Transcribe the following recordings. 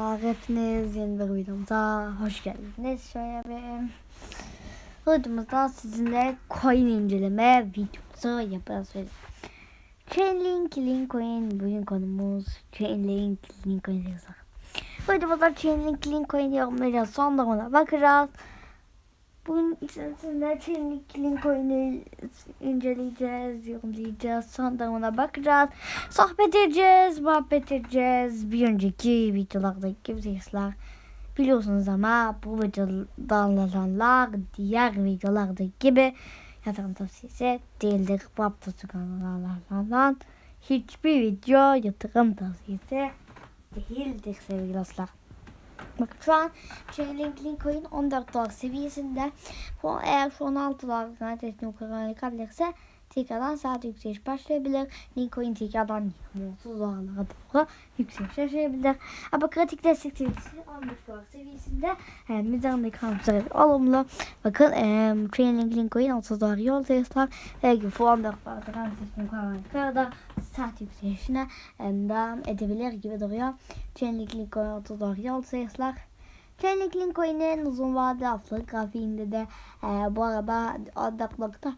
Merhabalar. Hepiniz yeni bir videomuza hoş geldiniz. Şöyle bir videomuzda sizinle coin inceleme videosu yapacağız. Chainlink Lincoin bugün konumuz Chainlink Lincoin. Videomuzda Chainlink Lincoin yorumlayacağız. Sonra ona bakacağız. Bugün sizinle Chainlink Lincoin'i inceleyeceğiz, yorumlayacağız. Sonra ona bakacağız. Sohbet edeceğiz, muhabbet edeceğiz. Bir önceki videolardaki seyirciler biliyorsunuz ama bu videoda anlatılanlar diğer videolardaki gibi yatırım tavsiyesi değildir. Bu hafta anlatılan hiçbir video yatırım tavsiyesi değildir sevgili dostlar. Bakın şu an Chainlink Lincoln 14 dolar seviyesinde. Bu eğer şu 16 dolar neredeyse yukarı yıkabilirse tekrardan saat yükseliş başlayabilir. Lincoln tekrardan 30 dolarlara doğru yükseliş yaşayabilir. Ama kritik destek seviyesi 15 dolar seviyesinde hem üzerindeki hamsları olumlu. Bakın e, Chainlink Lincoln 30 dolar yol sayısılar. Belki bu 14 dolar yukarı yukarıda saat yükselişine e, devam edebilir gibi duruyor. Chainlink Lincoln 30 dolar yol sayısılar. Chainlink Lincoln'in uzun vadeli haftalık grafiğinde de e, bu arada odaklıkta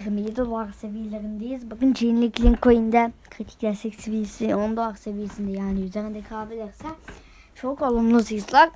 27 dolar seviyelerindeyiz. Bakın Chainlink Lincoln'de kritik destek seviyesi 10 dolar seviyesinde yani üzerinde kalabilirse çok olumlu sayısılar.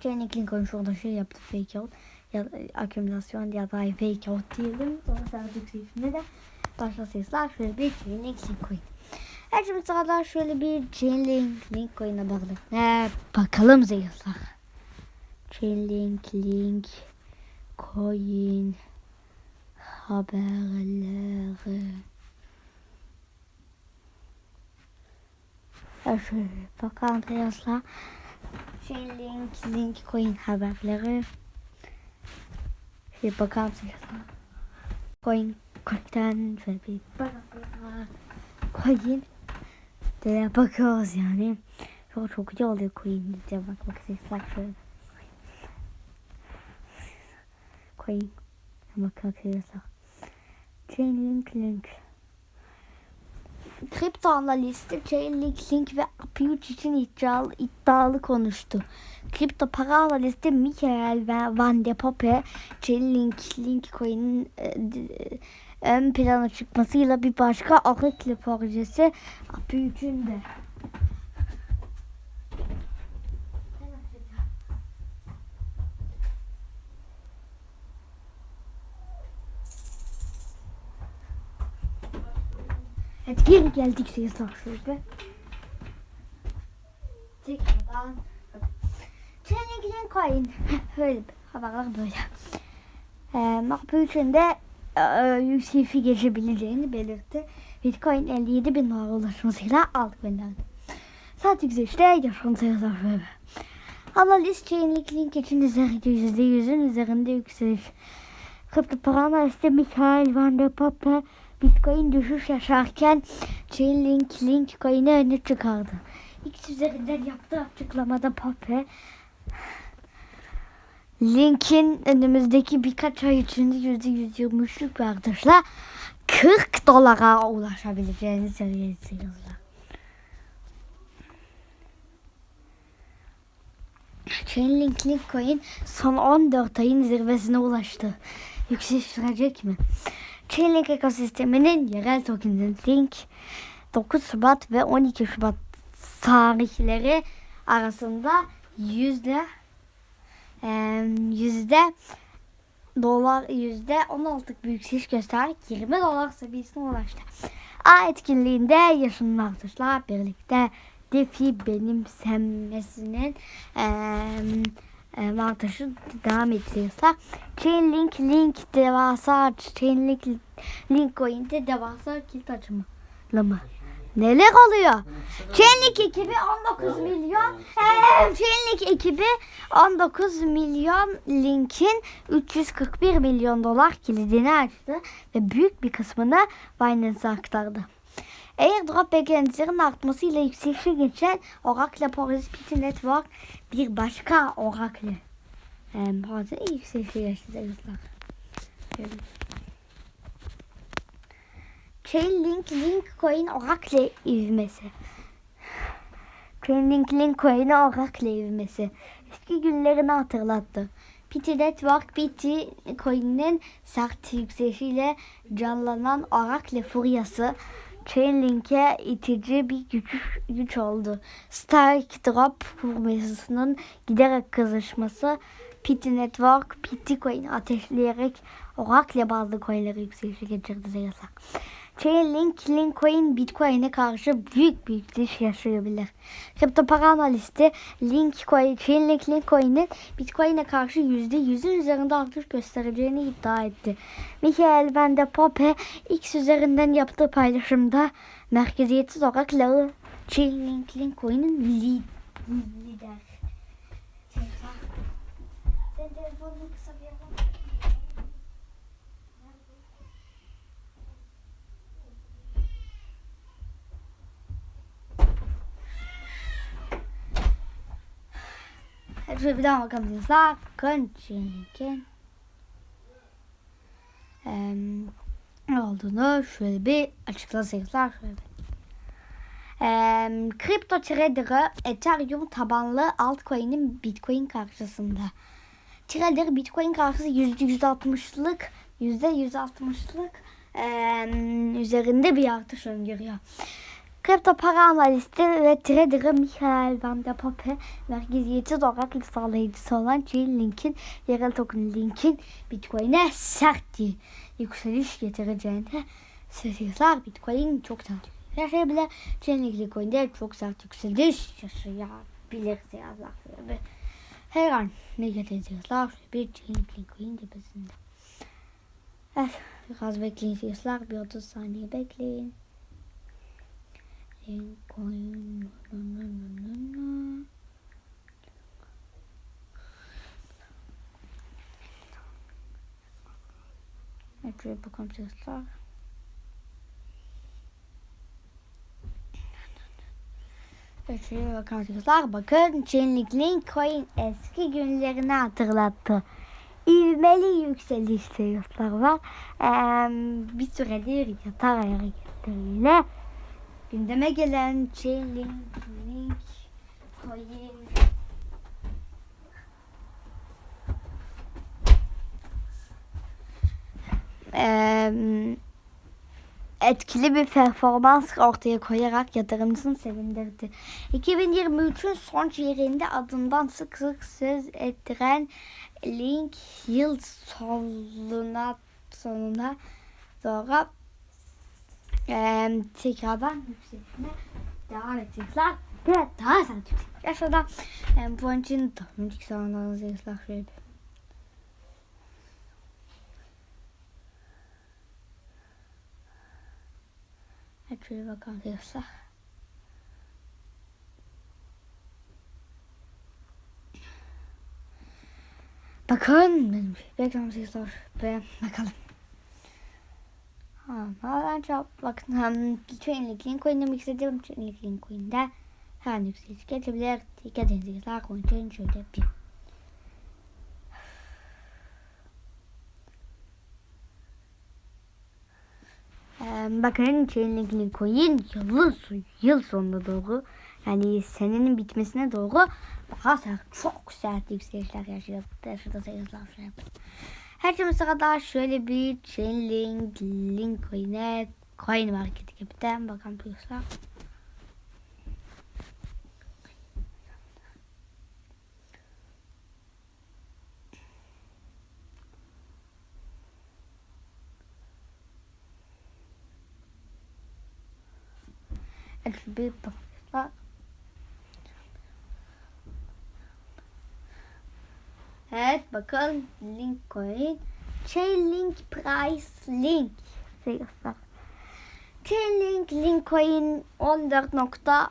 Chainlink Lincoln şurada şey yaptı fake out ya akümülasyon ya da fake out diyelim. Sonra yükselişinde de başka sayısılar şöyle bir Chainlink Lincoln. Evet şimdi sırada şöyle bir Chainlink Link coin'e bakalım. Ne bakalım zayıflar. Chainlink Link coin haberleri. Ya şöyle bakalım zayıflar. Chainlink Link coin haberleri. Şöyle bakalım zayıflar. Coin coin'den şöyle bir. Coin de bakıyoruz yani. Çok çok güzel oluyor Queen diye bak bak sesler şöyle. Queen. Bak bakıyorsa. Chainlink Link. Kripto analisti Chainlink Link ve Apiuch için iddialı, iddialı konuştu. Kripto para analisti Michael Van de Poppe Chainlink Link coin'in ön plana çıkmasıyla bir başka akıl projesi Apiuch'un de. Evet geri geldik seyirciler şöyle. Tekrardan. Chainlink coin. Böyle haberler böyle. Ee, Makbul'ün de e, yükselişi geçebileceğini belirtti. Bitcoin 57 bin dolara ulaşmasıyla altcoin'den. Saat yükselişte yaşam sayılar böyle. Analist Chainlink Link için üzerinde %100'ün üzerinde yükseliş. Kripto para analisti Michael Van der Poppe Bitcoin düşüş yaşarken Chainlink Link coin'i öne çıkardı. X üzerinden yaptığı açıklamada Poppe Link'in önümüzdeki birkaç ay içinde yüzde yüz yirmişlik bir artışla 40 dolara ulaşabileceğini söylüyorlar. Chainlink Link coin son 14 ayın zirvesine ulaştı. Yükseliş sürecek mi? Chainlink ekosisteminin yerel tokenleri Link 9 Şubat ve 12 Şubat tarihleri arasında yüzde yüzde dolar yüzde 16 bir yükseliş göstererek 20 dolar seviyesine ulaştı. A etkinliğinde yaşanan artışlar birlikte DeFi benimsenmesinin e, e, artışı devam ediyorsa Chainlink Link devasa Chainlink Link coin'de devasa kilit açımı mı? Neler oluyor? Chainlink ekibi 19 milyon. Ee, Chainlink ekibi 19 milyon linkin 341 milyon dolar kilidini açtı ve büyük bir kısmını Binance'a aktardı. Airdrop beklentilerin artmasıyla yükselişe geçen Oracle Prosperity Network bir başka Oracle ee, bazen yükselişe geçti. Chainlink Link Coin Oracle ivmesi. Chainlink Link Coin Oracle ivmesi. Eski günlerini hatırlattı. PT Network PT Coin'in sert yükselişiyle canlanan Oracle furyası Chainlink'e itici bir güç, güç oldu. Strike Drop kurmasının giderek kızışması PT Network PT Coin ateşleyerek Oracle bazı coinleri yükselişe geçirdi sayılır. Chainlink, Linkcoin, Bitcoin'e karşı büyük bir yükseliş yaşayabilir. Kripto para analisti Linkcoin, Chainlink, Linkcoin'in Bitcoin'e karşı %100'ün üzerinde artış göstereceğini iddia etti. Michael Van de Poppe X üzerinden yaptığı paylaşımda merkeziyetsiz olarak lağı Chainlink, Linkcoin'in li- lider. Sen telefonunu Şöyle bir daha bakalım. Conchilink'in eee, ne olduğunu şöyle bir açıklasayızlar. Şöyle bir. Kripto trader'ı Ethereum tabanlı altcoin'in Bitcoin karşısında. Trader Bitcoin karşısı %160'lık %160'lık eee, üzerinde bir artış öngörüyor. Kripto para analisti ve traderı Michael Van der Poppe merkeziyetsiz olarak sağlayıcısı olan Chainlink'in yerel token Link'in Bitcoin'e sert yükseliş getireceğini söylüyorlar. Bitcoin çok sert yaşayabilir. Chainlink Bitcoin'de çok sert yükseliş yaşayabilir. Şöyle her an ne getireceğizler? Bir Chainlink Bitcoin tepesinde. Evet, biraz bekleyin diyorlar. Bir 30 saniye bekleyin. Lincoln. Evet, şöyle bakalım sesler. Evet, şöyle bakalım sesler. Bakın Chainlink Lincoln eski günlerini hatırlattı. İvmeli yükseliş sesler var. Ee, bir süredir yatar hareketleriyle gündeme gelen Chainlink, Link, Coin, Eee, etkili bir performans ortaya koyarak yatırımcısını sevindirdi. 2023'ün son çeyreğinde adından sık sık söz ettiren Link yıl sonuna sonuna sonra eee tekrardan yükselişine devam edecekler. Ve daha sert yükseliş yaşadı. Eee bu için tahminik zamanlarınızı izler şöyle. Hadi şöyle bakalım arkadaşlar. Bakın benim beklemesi zor ve bakalım. Ha, ben çok bakın hem Chainlink Lincoln'da mix ediyorum. Chainlink Lincoln'da her yükseliş gelebilir. Dikkat edin. Coin Chain şöyle yapayım. Bakın Chainlink Lincoln yılın yıl sonuna doğru yani senenin bitmesine doğru daha çok sert yükselişler yaşadı. Yaşadı sayısal şey. Şey sırada şöyle bir Chainlink Lincoln'e coin market cap'ten bakalım piyasaya. Evet, bir bakmışlar. Evet bakın link coin. Chainlink price link. Sayıslar. Chainlink link coin 14 nokta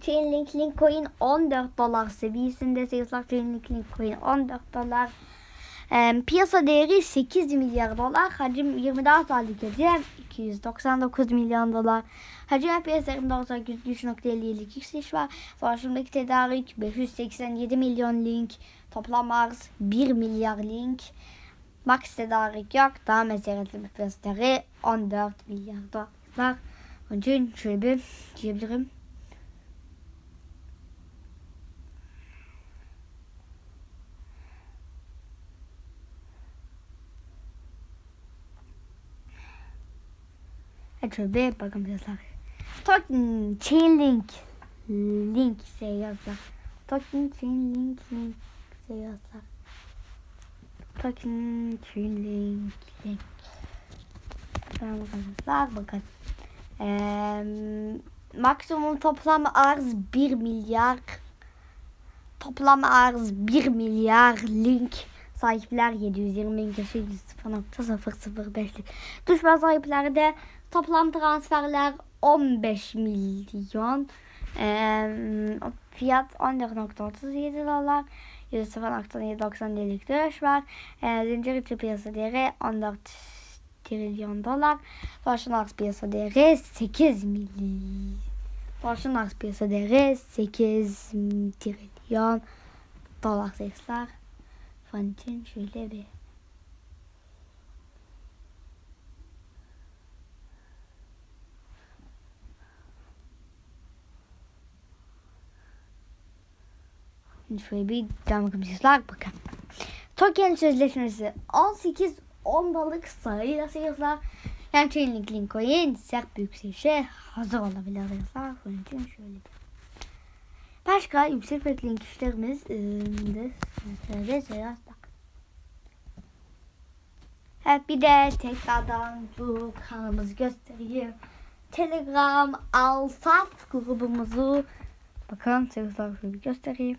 Chainlink link coin 14 dolar seviyesinde sayıslar Chainlink link coin 14 dolar. Ee, piyasa değeri 8 milyar dolar. Hacim 24 aylık hacim 299 milyon dolar. Hacim piyasalarında ortak %3.57'lik yükseliş var. Dolaşımdaki tedarik 587 milyon link. Toplam arz 1 milyar link. Max tedarik yok. Daha mesaretli bir piyasa değeri 14 milyar dolar. Onun için şöyle bir diyebilirim. Bir bakalım yazılar. Token chain link link sayıslar. Token chain link link sayıslar. Token chain link link. Tamam arkadaşlar bakın. Ee, maksimum toplam arz 1 milyar. Toplam arz 1 milyar link. Sahipler 720 bin kişi 0.005'lik. Düşman sahipleri de toplam transferler 15 milyon. Ee, fiyat 14.37 dolar. %0.97'lik dönüş var. Ee, zincir içi piyasa değeri 14 trilyon dolar. Başın arz piyasa değeri 8 milyon. Başın arz piyasa değeri 8 trilyon dolar sayıslar. Fan için şöyle bir Şöyle bir devam sayıslar bakın. Token sözleşmesi 18 10 balık sayıyla sayıslar. Yani Chainlink Lincoln sert bir yükselişe hazır olabilir sayıslar. Bunun için şöyle bir. Başka yüksek beklenen kişilerimiz ıı, de sözde. Evet bir de tekrardan bu kanalımızı göstereyim. Telegram Alsat grubumuzu bakın sayıslar şöyle göstereyim.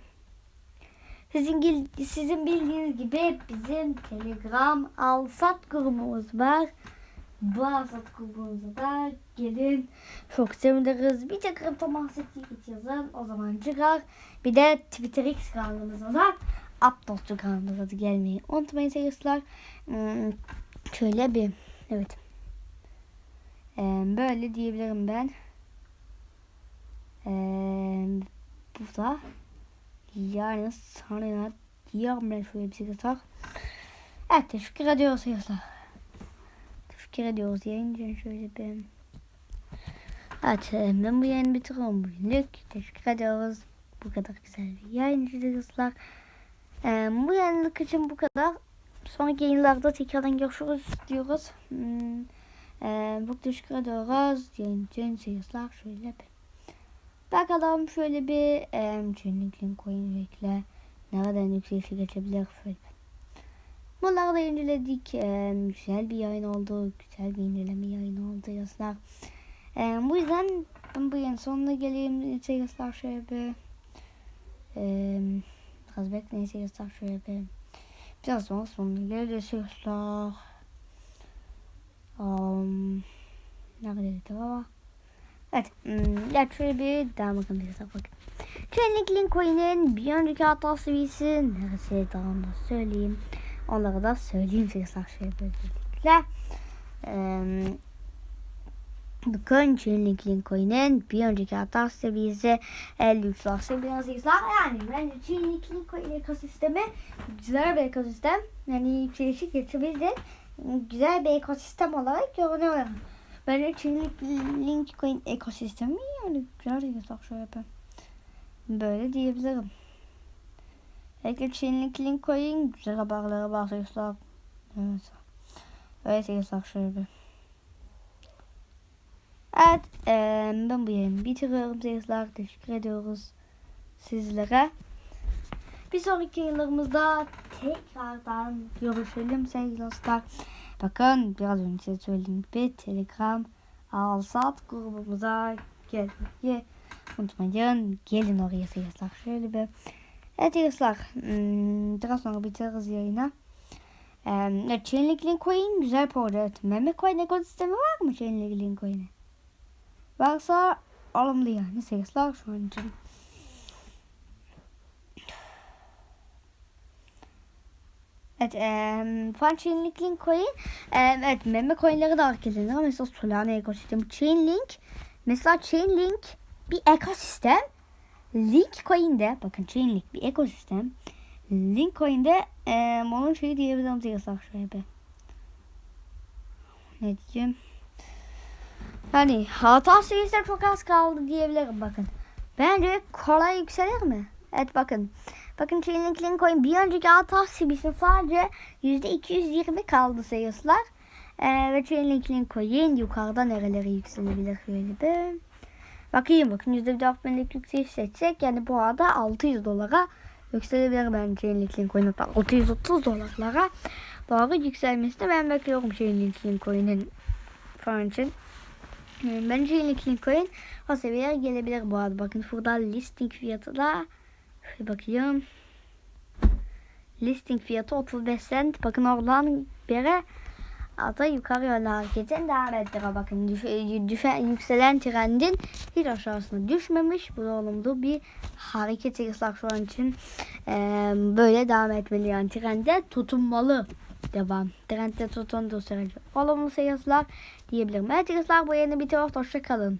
Sizin, sizin bildiğiniz gibi bizim Telegram Alsat grubumuz var. Bu Alsat grubumuza da gelin. Çok seviniriz. Bir de kripto mahseti yazın. O zaman çıkar. Bir de Twitter X kanalımız var. Aptosçu kanalımıza da gelmeyi unutmayın sevgililer. Hmm, şöyle bir evet. Böyle diyebilirim ben. Ee, burada yani ben şöyle bir şey tak. Evet teşekkür ediyoruz arkadaşlar. Teşekkür ediyoruz yayıncı şöyle bir. Evet ben bu yayını bitiriyorum bugünlük. Teşekkür ediyoruz. Bu kadar güzel bir yayıncı arkadaşlar. Ee, bu yayınlık için bu kadar. Sonraki yayınlarda tekrardan görüşürüz diyoruz. Hmm. Ee, bu teşekkür ediyoruz. Yayıncı arkadaşlar şöyle bir. Bakalım şöyle bir e, Chainlink'in coin ekle. Nereden yükselişe geçebilir şöyle. Bunları da inceledik. E, güzel bir yayın oldu. Güzel bir inceleme yayın oldu yazlar. E, bu yüzden ben bu yayın sonuna geleyim. Sayıslar şöyle bir. E, biraz bekleyin sayıslar şöyle bir. Biraz sonra sonuna geleceğiz sayıslar. Um, neredeydi ama. Evet. Hmm, ya şöyle bir devam bakalım bir bakın. Trending Lincoln'in bir önceki hata seviyesi neresi daha da söyleyeyim. Onlara da söyleyeyim size şey böylelikle. Ee, bakın Trending Lincoln'in bir önceki hata seviyesi 53 seviyesi yani bence Trending Lincoln ekosistemi güzel bir ekosistem. Yani yükselişi geçebildi. Güzel bir ekosistem olarak görünüyor. Böyle Çinlik link coin ekosistemi yani güzel yasak şöyle yapayım. Böyle diyebilirim. Belki Çinlik link coin güzel haberlere bakıyorsak. Evet. Öyle yasak şöyle bir. Evet, e, ben bu yayını bitiriyorum sevgiler. Teşekkür ediyoruz sizlere. Bir sonraki yayınlarımızda tekrardan görüşelim sevgili dostlar. Bakın biraz önce söylediğim gibi Telegram Alsat grubumuza gelmeyi unutmayın. Gelin oraya seyirciler. Şöyle bir Evet seyirciler. Hmm, biraz sonra bitiririz yayını. Evet, Chainlink Linkoin güzel proje. Evet, meme coin ekosistemi var mı Chainlink Linkoin'e? Varsa alımlı yani seyirciler şu an için. Evet, e, fan Chainlink Link coin. E, evet, meme coinleri de hareket edilir. Mesela Solana ekosistemi. Chainlink. Mesela Chainlink bir ekosistem. Link coin'de bakın Chainlink bir ekosistem. Link coin'de e, onun şeyi diyebilirim yasak şöyle bir. Ne diyeceğim? Yani hata sayısı çok az kaldı diyebilirim bakın. Bence kolay yükselir mi? Evet bakın. Bakın Chainlink Link Coin bir önceki hata seviyesi sadece %220 kaldı sayıslar. Ee, ve Chainlink Link Coin yukarıda nerelere yükselebilir şöyle bir. Bakayım bakın %4000'lik yükseliş seçecek. Yani bu arada 600 dolara yükselebilir bence Chainlink Link Coin. Hatta 630 dolarlara doğru yükselmesini ben bekliyorum Chainlink Link Coin'in falan için. Hmm, Bence Chainlink Link Coin o seviyeye gelebilir bu arada. Bakın şurada listing fiyatı da şöyle bakayım. Listing fiyatı 35 cent. Bakın oradan beri ata yukarı yönlü hareketin devam ettiriyor. Bakın düş, düşen, yükselen trendin hiç aşağısına düşmemiş. Bu da olumlu bir hareket sayıslar şu an için eee, böyle devam etmeli. Yani trende tutunmalı devam. Trendde tutunduğu sürece olumlu sayıslar diyebilirim. Evet sayıslar bu yeni bitiyor. Hoşçakalın.